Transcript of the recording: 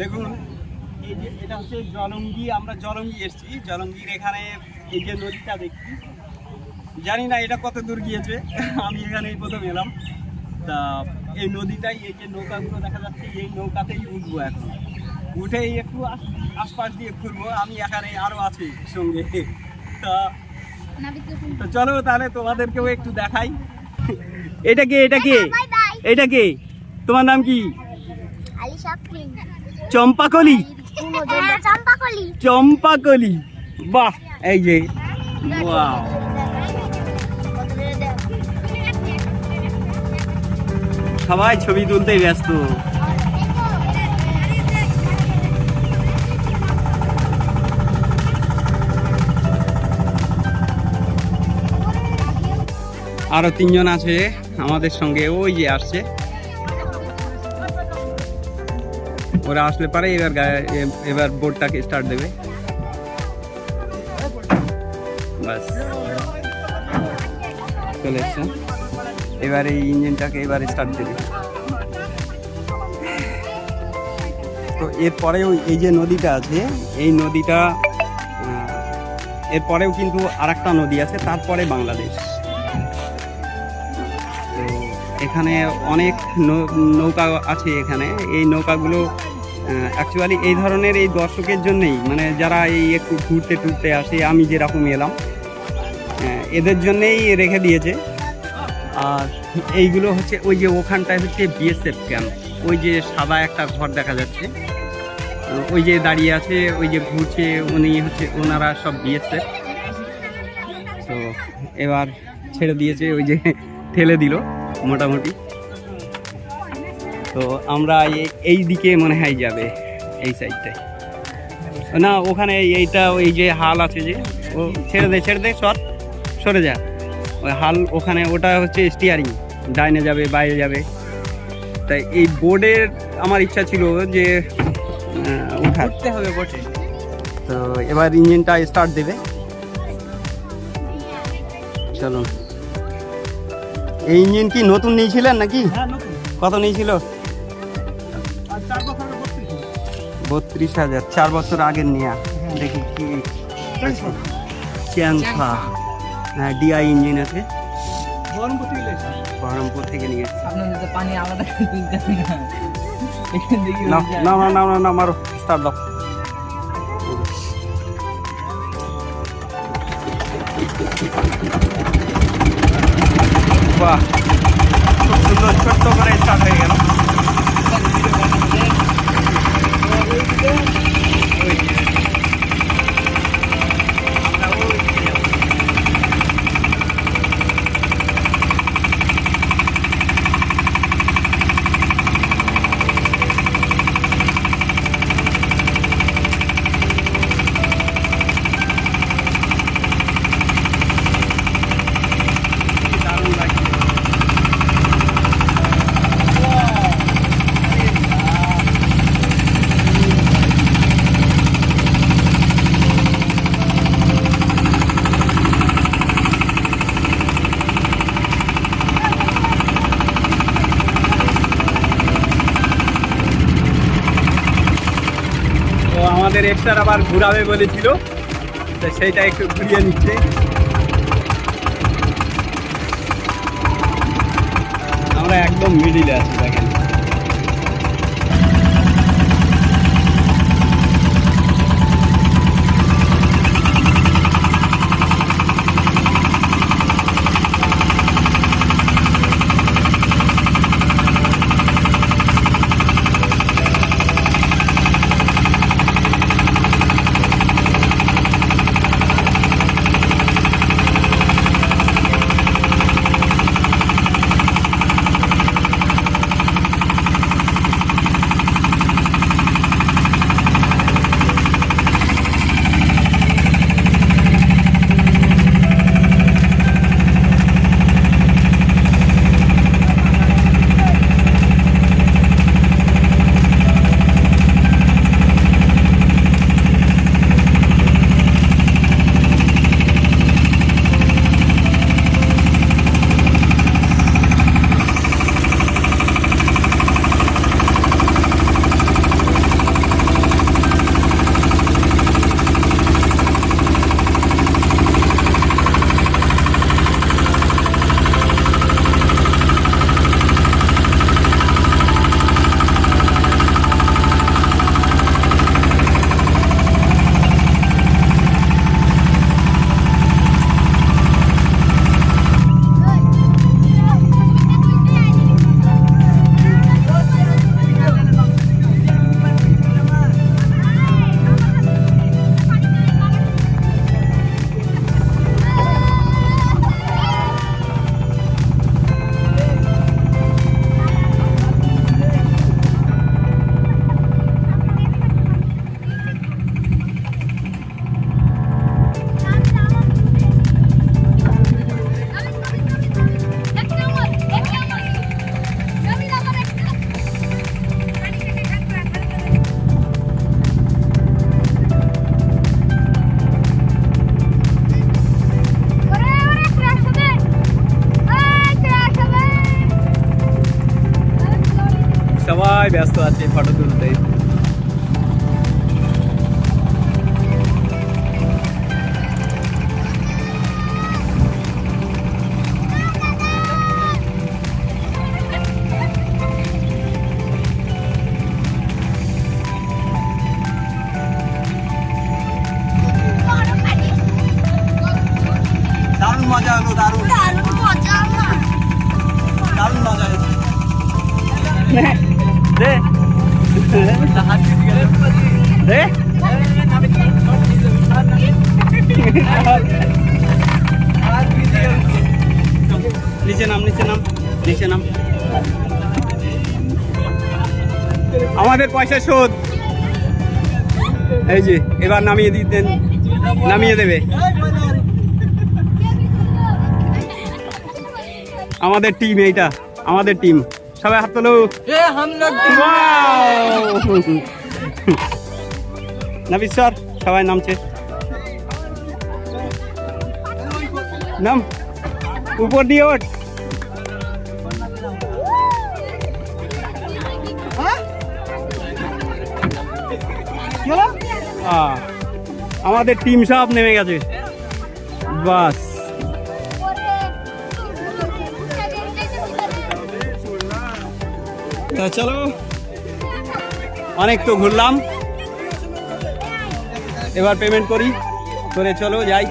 দেখুন এই যে এটা হচ্ছে জলঙ্গি আমরা জলঙ্গি এসেছি। জলঙ্গির এখানে এই যে নদীটা দেখছি। জানি না এটা কত দূর গিয়েছে আমি এখানে এই প্রথম এলাম। তা এই নদীটাই এই যে নৌকাগুলো দেখা যাচ্ছে এই নৌকাতেই উঠবো এখন। উঠেই একটু আশপাশ দিয়ে ঘুরবো আমি এখানে আরও আছি সঙ্গে। তা তো চলো তাহলে তোমাদেরকেও একটু দেখাই। এটা কে এটা কে? এটা কে? তোমার নাম কি? চম্পাকলি। হ্যাঁ চম্পাকলি। চম্পাকলি। বাহ এই যে। বাহ সবাই ছবি তুলতে ব্যস্ত। আরও তিনজন আছে আমাদের সঙ্গে। ওই যে আসছে। ওরা আসলে পারে, এবার এবার বোর্ডটাকে স্টার্ট দেবে। বাস। চলে এসছে। এবার এই ইঞ্জিনটাকে এবার স্টার্ট দেবে। তো এরপরেও এই যে নদীটা আছে, এই নদীটা এরপরেও কিন্তু আরেকটা নদী আছে, তারপরে বাংলাদেশ। তো এখানে অনেক নৌকা আছে এখানে। এই নৌকাগুলো অ্যাকচুয়ালি এই ধরনের এই দর্শকের জন্যেই মানে যারা এই একটু ঘুরতে টুরতে আসে, আমি যেরকম এলাম এদের জন্যেই রেখে দিয়েছে। আর এইগুলো হচ্ছে, ওই যে ওখানটায় হচ্ছে বিএসএফ ক্যাম্প ওই যে সাদা একটা ঘর দেখা যাচ্ছে। ওই যে দাঁড়িয়ে আছে, ওই যে ঘুরছে, উনি হচ্ছে, ওনারা সব বিএসএফ তো এবার ছেড়ে দিয়েছে, ওই যে ঠেলে দিল, মোটামুটি। তো আমরা এই দিকে মনে হয় যাবে এই সাইডটায় না ওখানে এইটা ওই যে হাল আছে যে ও ছেড়ে দে ছেড়ে দে সর সরে যা। ওই হাল ওখানে ওটা হচ্ছে স্টিয়ারিং ডাইনে যাবে বাইরে যাবে। তাই এই বোর্ডের আমার ইচ্ছা ছিল যে ওঠার। হবে বটে তো এবার ইঞ্জিনটা স্টার্ট দেবে। চলুন। এই ইঞ্জিন কি নতুন নিয়েছিলেন নাকি? কত নিয়েছিল? বত্রিশ হাজার চার বছর আগের নেয়া। দেখি কি চ্যাংফা হ্যাঁ ডিআই ইঞ্জিন আছে। বহরমপুর থেকে নিয়ে এসেছি। আপনাদের তো পানি আলাদা করে তুলতে হবে না। না না না না না না মারো স্টার্ট দাও। বাহ খুব সুন্দর ছোট্ট করে স্টার্ট হয়ে গেল। আমাদের এক্সার আবার ঘুরাবে বলেছিল। তো সেইটা একটু ঘুরিয়ে নিচ্ছে। আমরা একদম মিডিলে আছি, দেখেন। আছে ফটো তুলতে। দারুণ মজা হলো দারুণ। দারুণ মজা দারুণ মজা হয়েছে দে নিচে নাম নিচে নাম নিচে নাম আমাদের পয়সা শোধ। এই যে, এবার নামিয়ে দিতেন নামিয়ে দেবে। আমাদের টিম এইটা, আমাদের টিম সবাই হাত তোলো। নাবিস স্যার সবাই নামছে। নাম উপর দিয়ে ওঠ। হ্যাঁ? আমাদের টিম সাপ নেমে গেছে। বাস। তা চলো। অনেক তো ঘুরলাম। এবার পেমেন্ট করি। করে চলো যাই।